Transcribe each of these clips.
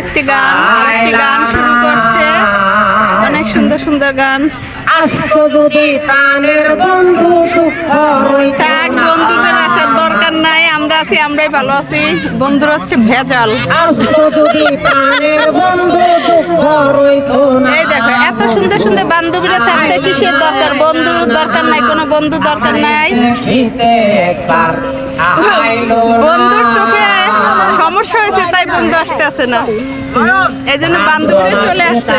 একটি গান আরেকটি গান শুরু করছে। অনেক সুন্দর সুন্দর গান। থাক বন্ধুদের আসার দরকার নাই আমরা আছি আমরাই ভালো আছি। বন্ধুরা হচ্ছে ভেজাল। এই দেখো এত সুন্দর সুন্দর বান্ধবীরা থাকতে কিসের দরকার? বন্ধুর দরকার নাই কোনো বন্ধু দরকার নাই। বন্ধু আসতে আসে না। এই জন্য বান্ধবীরা চলে আসছে।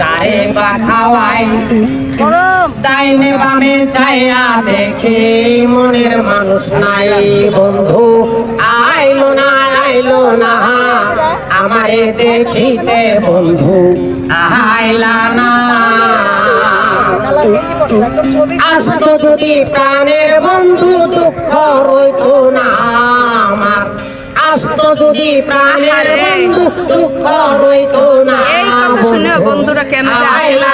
তারে বা খাওয়াই। ডাইনে বামে চাইয়া দেখি মনের মানুষ নাই। বন্ধু আইলো না আইলো না। আমারে দেখিতে বন্ধু আইলা না। আস্ত যদি প্রাণের বন্ধু দুঃখ রইত না আমার। আস্ত যদি প্রাণের বন্ধু দুঃখ রইত না। এই কথা শুনে বন্ধুরা কেন আইলা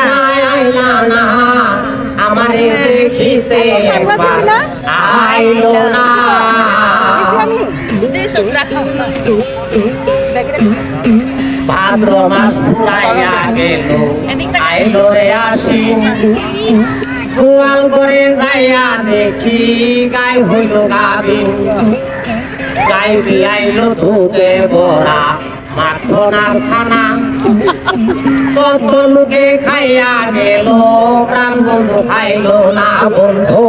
আইলা না? আমারে দেখিতে একবার আইলো না। ভাদ্র মাস ফুরাইয়া গেল। আইলো রে আসি। গোয়াল করে যাইয়া দেখি গাই হইল গাবি। গাই বিয়াইলো ধুতে বড়া মাখনার ছানা। কত লোকে খাইয়া গেল প্রাণ বন্ধু খাইলো না বন্ধু।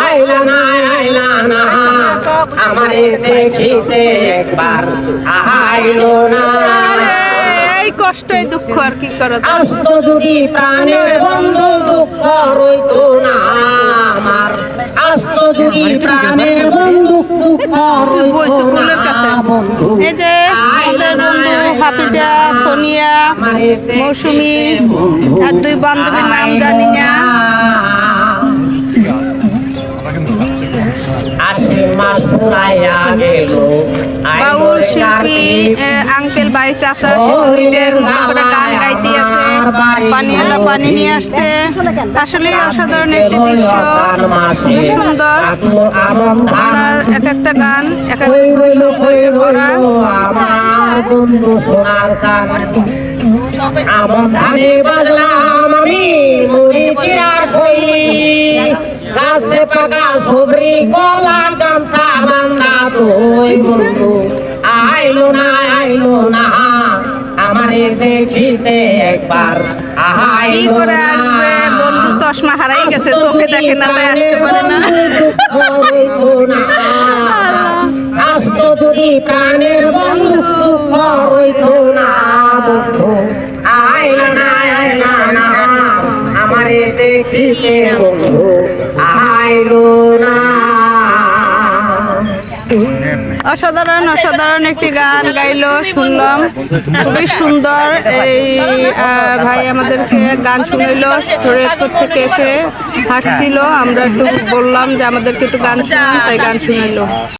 আইলা না আইলা না আমারে দেখিতে একবার আইলো না। এই কষ্ট দুঃখ আর কি করা আস্ত যদি প্রাণের বন্ধু দুঃখ রইত না আমার আস্ত যদি প্রাণের বন্ধু কাছে। বন্ধু। এই যে আমাদের বন্ধু হাফিজা সোনিয়া মৌসুমি আর দুই বান্ধবীর নাম জানি না। বাউল শিল্পী আঙ্কেল বাই চাচা সে নিজের গান গাইতে আছে। পানিওয়ালা পানি নিয়ে আসছে। আসলে অসাধারণ একটি দৃশ্য। সুন্দর। আর এক একটা গান এক এক সৌন্দর্যে ভরা। আমার বন্ধু। দেখিতে একবার। কি করে আসবে? বন্ধু চশমা হারাই গেছে চোখে দেখে না তাই আসতে পারে না। আস্ত যদি প্রাণের বন্ধু দুঃখ রইত না বন্ধু। আইলা না আইলা না আমারে দেখিতে বন্ধু। আইলো না অসাধারণ অসাধারণ একটি গান গাইলো, শুনলাম। খুবই সুন্দর এই ভাই আমাদেরকে গান শুনিল শরীরপুর থেকে এসে হাঁটছিল। আমরা একটু বললাম যে আমাদেরকে একটু গান শুনলাম তাই গান শুনাইলো।